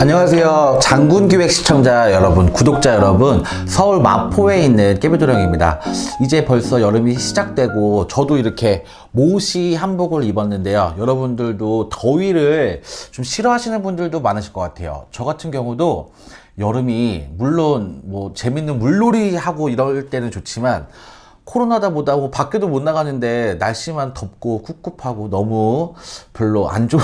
안녕하세요. 장군기획 시청자 여러분, 구독자 여러분, 서울 마포에 있는 깨비도령입니다. 이제 벌써 여름이 시작되고, 저도 이렇게 모시 한복을 입었는데요. 여러분들도 더위를 좀 싫어하시는 분들도 많으실 것 같아요. 저 같은 경우도 여름이 물론 뭐 재밌는 물놀이 하고 이럴 때는 좋지만, 코로나다 보다고 밖에도 못 나가는데 날씨만 덥고 꿉꿉하고 너무 별로 안 좋은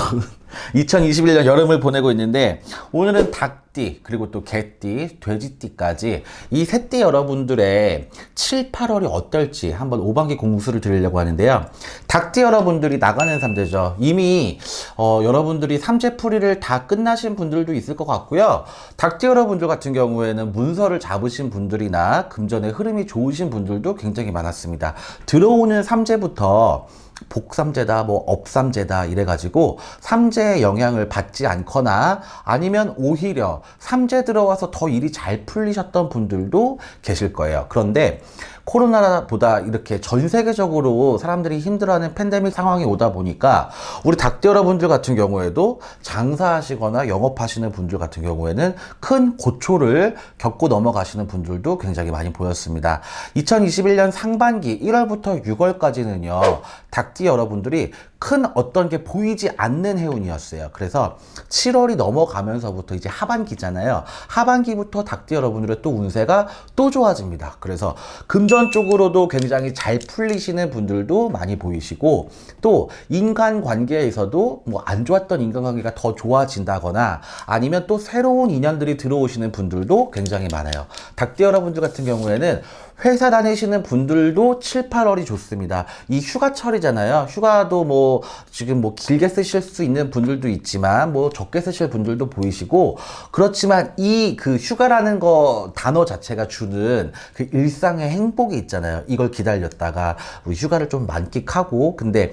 2021년 여름을 보내고 있는데 오늘은 닭띠 그리고 또 개띠, 돼지띠까지 이 세 띠 여러분들의 7, 8월이 어떨지 한번 오반기 공수를 드리려고 하는데요. 닭띠 여러분들이 나가는 삼재죠. 이미 어, 여러분들이 삼재풀이를 다 끝나신 분들도 있을 것 같고요. 닭띠 여러분들 같은 경우에는 문서를 잡으신 분들이나 금전의 흐름이 좋으신 분들도 굉장히 많았습니다. 들어오는 삼재부터 복삼재다, 뭐 업삼재다 이래가지고 삼재의 영향을 받지 않거나 아니면 오히려 삼재 들어와서 더 일이 잘 풀리셨던 분들도 계실 거예요. 그런데 코로나보다 이렇게 전 세계적으로 사람들이 힘들어하는 팬데믹 상황이 오다 보니까 우리 닭띠 여러분들 같은 경우에도 장사하시거나 영업하시는 분들 같은 경우에는 큰 고초를 겪고 넘어가시는 분들도 굉장히 많이 보였습니다. 2021년 상반기 1월부터 6월까지는요, 닭띠 여러분들이 큰 어떤 게 보이지 않는 해운이었어요. 그래서 7월이 넘어가면서부터 이제 하반기잖아요. 하반기부터 닭띠 여러분들의 또 운세가 또 좋아집니다. 그래서 금전 쪽으로도 굉장히 잘 풀리시는 분들도 많이 보이시고 또 인간 관계에서도 뭐 안 좋았던 인간관계가 더 좋아진다거나 아니면 또 새로운 인연들이 들어오시는 분들도 굉장히 많아요. 닭띠 여러분들 같은 경우에는 회사 다니시는 분들도 7, 8월이 좋습니다. 이 휴가철이잖아요. 휴가도 뭐 지금 뭐 길게 쓰실 수 있는 분들도 있지만 뭐 적게 쓰실 분들도 보이시고 그렇지만 이 그 휴가라는 거 단어 자체가 주는 그 일상의 행복이 있잖아요. 이걸 기다렸다가 우리 휴가를 좀 만끽하고 근데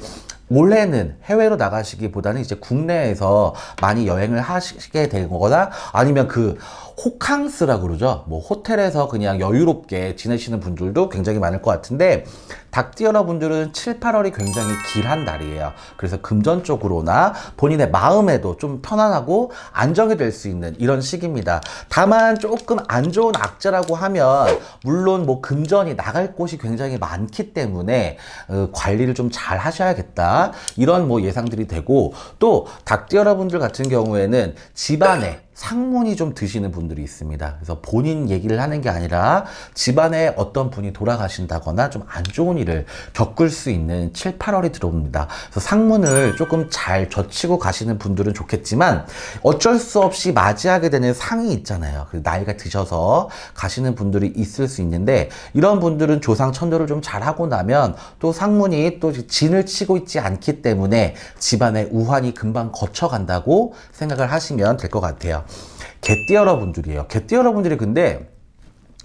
올해는 해외로 나가시기보다는 이제 국내에서 많이 여행을 하시게 되거나 아니면 그 호캉스라고 그러죠. 뭐 호텔에서 그냥 여유롭게 지내시는 분들도 굉장히 많을 것 같은데 닭띠 여러분들은 7, 8월이 굉장히 길한 달이에요. 그래서 금전 쪽으로나 본인의 마음에도 좀 편안하고 안정이 될 수 있는 이런 시기입니다. 다만 조금 안 좋은 악재라고 하면 물론 뭐 금전이 나갈 곳이 굉장히 많기 때문에 어, 관리를 좀 잘 하셔야겠다. 이런 뭐 예상들이 되고 또 닭띠 여러분들 같은 경우에는 집안에 상문이 좀 드시는 분들이 있습니다. 그래서 본인 얘기를 하는 게 아니라 집안에 어떤 분이 돌아가신다거나 좀 안 좋은 일을 겪을 수 있는 7, 8월이 들어옵니다. 그래서 상문을 조금 잘 젖히고 가시는 분들은 좋겠지만 어쩔 수 없이 맞이하게 되는 상이 있잖아요. 그 나이가 드셔서 가시는 분들이 있을 수 있는데 이런 분들은 조상 천도를 좀 잘하고 나면 또 상문이 또 진을 치고 있지 않기 때문에 집안의 우환이 금방 거쳐간다고 생각을 하시면 될 것 같아요. 개띠 여러분들이에요. 개띠 여러분들이 근데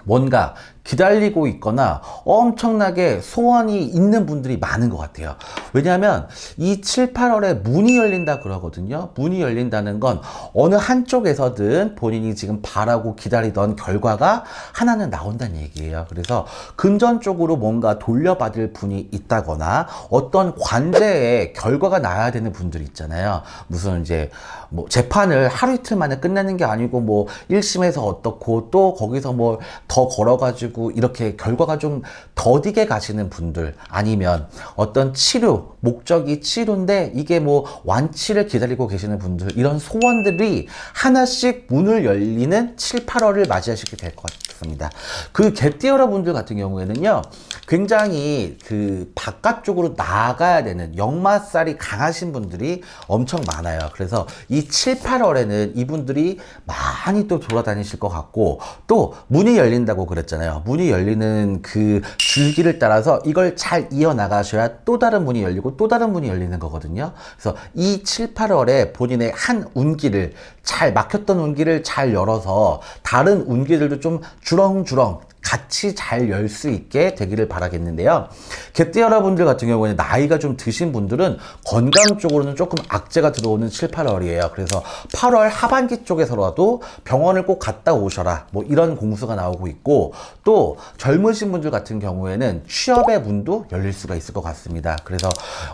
뭔가 기다리고 있거나 엄청나게 소원이 있는 분들이 많은 것 같아요. 왜냐하면 이 7, 8월에 문이 열린다 그러거든요. 문이 열린다는 건 어느 한쪽에서든 본인이 지금 바라고 기다리던 결과가 하나는 나온다는 얘기예요. 그래서 금전 쪽으로 뭔가 돌려받을 분이 있다거나 어떤 관제에 결과가 나야 되는 분들 있잖아요. 무슨 이제 뭐 재판을 하루 이틀 만에 끝내는 게 아니고 뭐 1심에서 어떻고 또 거기서 뭐 더 걸어가지고 이렇게 결과가 좀 더디게 가시는 분들 아니면 어떤 치료 목적이 치료인데 이게 뭐 완치를 기다리고 계시는 분들 이런 소원들이 하나씩 문을 열리는 7, 8월을 맞이하시게 될 것 같 습니다. 그 개띠 여러분들 같은 경우에는요 굉장히 그 바깥쪽으로 나가야 되는 역마살이 강하신 분들이 엄청 많아요. 그래서 이 7, 8월에는 이분들이 많이 또 돌아다니실 것 같고 또 문이 열린다고 그랬잖아요. 문이 열리는 그 줄기를 따라서 이걸 잘 이어나가셔야 또 다른 문이 열리고 또 다른 문이 열리는 거거든요. 그래서 이 7, 8월에 본인의 한 운기를 잘 막혔던 운기를 잘 열어서 다른 운기들도 좀 주렁주렁 같이 잘 열 수 있게 되기를 바라겠는데요. 개띠 여러분들 같은 경우에는 나이가 좀 드신 분들은 건강 쪽으로는 조금 악재가 들어오는 7, 8월이에요. 그래서 8월 하반기 쪽에서라도 병원을 꼭 갔다 오셔라. 뭐 이런 공수가 나오고 있고 또 젊으신 분들 같은 경우에는 취업의 문도 열릴 수가 있을 것 같습니다. 그래서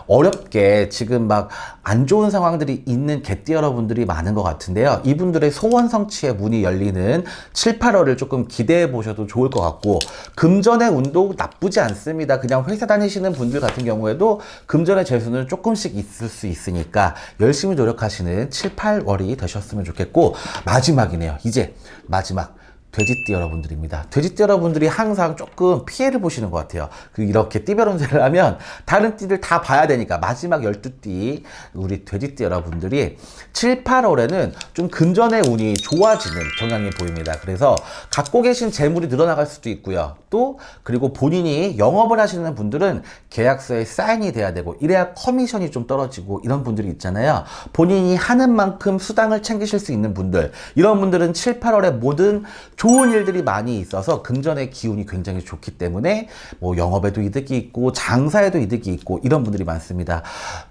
어렵게 지금 막 안 좋은 상황들이 있는 개띠 여러분들이 많은 것 같은데요. 이분들의 소원 성취의 문이 열리는 7, 8월을 조금 기대해 보셔도 좋을 것 같고 금전의 운도 나쁘지 않습니다. 그냥 회사 다니시는 분들 같은 경우에도 금전의 재수는 조금씩 있을 수 있으니까 열심히 노력하시는 7, 8월이 되셨으면 좋겠고 마지막이네요. 이제 마지막. 돼지띠 여러분들입니다. 돼지띠 여러분들이 항상 조금 피해를 보시는 것 같아요. 그 이렇게 띠별 운세를 하면 다른 띠들 다 봐야 되니까 마지막 12띠 우리 돼지띠 여러분들이 7, 8월에는 좀 금전의 운이 좋아지는 경향이 보입니다. 그래서 갖고 계신 재물이 늘어나갈 수도 있고요. 또 그리고 본인이 영업을 하시는 분들은 계약서에 사인이 돼야 되고 이래야 커미션이 좀 떨어지고 이런 분들이 있잖아요. 본인이 하는 만큼 수당을 챙기실 수 있는 분들 이런 분들은 7, 8월에 모든 좋은 일들이 많이 있어서 금전의 기운이 굉장히 좋기 때문에 뭐 영업에도 이득이 있고 장사에도 이득이 있고 이런 분들이 많습니다.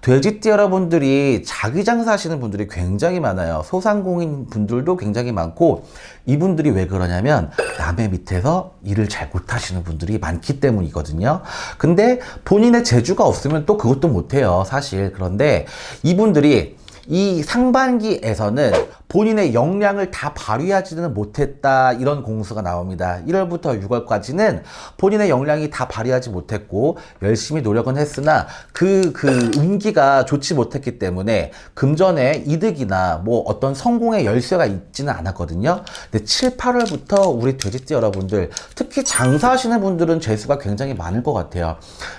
돼지띠 여러분들이 자기 장사하시는 분들이 굉장히 많아요. 소상공인 분들도 굉장히 많고 이분들이 왜 그러냐면 남의 밑에서 일을 잘 못하시는 분들이 많기 때문이거든요. 근데 본인의 재주가 없으면 또 그것도 못해요. 사실. 그런데 이분들이 이 상반기에서는 본인의 역량을 다 발휘하지는 못했다 이런 공수가 나옵니다. 1월부터 6월까지는 본인의 역량이 다 발휘하지 못했고 열심히 노력은 했으나 그그 운기가 좋지 못했기 때문에 금전에 이득이나 뭐 어떤 성공의 열쇠가 있지는 않았거든요. 근데 7, 8월부터 우리 돼지띠 여러분들 특히 장사하시는 분들은 재수가 굉장히 많을 것 같아요.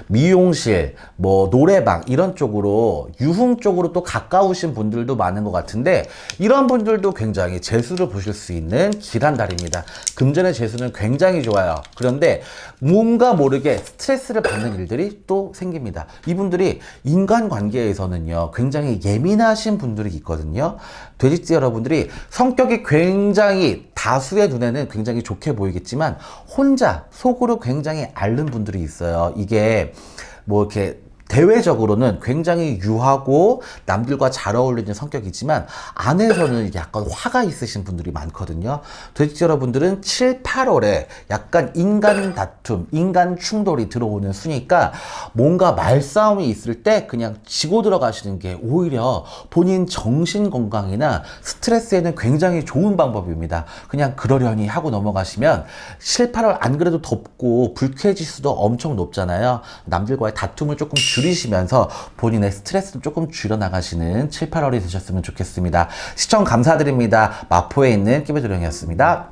미용실, 뭐 노래방 이런 쪽으로 유흥 쪽으로 또 가까우신 분들도 많은 것 같은데 이런 분 들도 굉장히 재수를 보실 수 있는 길 한 달입니다. 금전의 재수는 굉장히 좋아요. 그런데 뭔가 모르게 스트레스를 받는 일들이 또 생깁니다. 이분들이 인간관계에서는요 굉장히 예민하신 분들이 있거든요. 돼지띠 여러분들이 성격이 굉장히 다수의 눈에는 굉장히 좋게 보이겠지만 혼자 속으로 굉장히 앓는 분들이 있어요. 이게 뭐 이렇게 대외적으로는 굉장히 유하고 남들과 잘 어울리는 성격이지만 안에서는 약간 화가 있으신 분들이 많거든요. 돼지 여러분들은 7, 8월에 약간 인간 다툼, 인간 충돌이 들어오는 수니까 뭔가 말싸움이 있을 때 그냥 지고 들어가시는 게 오히려 본인 정신 건강이나 스트레스에는 굉장히 좋은 방법입니다. 그냥 그러려니 하고 넘어가시면 7, 8월 안 그래도 덥고 불쾌지수도 엄청 높잖아요. 남들과의 다툼을 조금 줄 이시면서 본인의 스트레스도 조금 줄여나가시는 7, 8월이 되셨으면 좋겠습니다. 시청 감사드립니다. 마포에 있는 끼베드령이었습니다.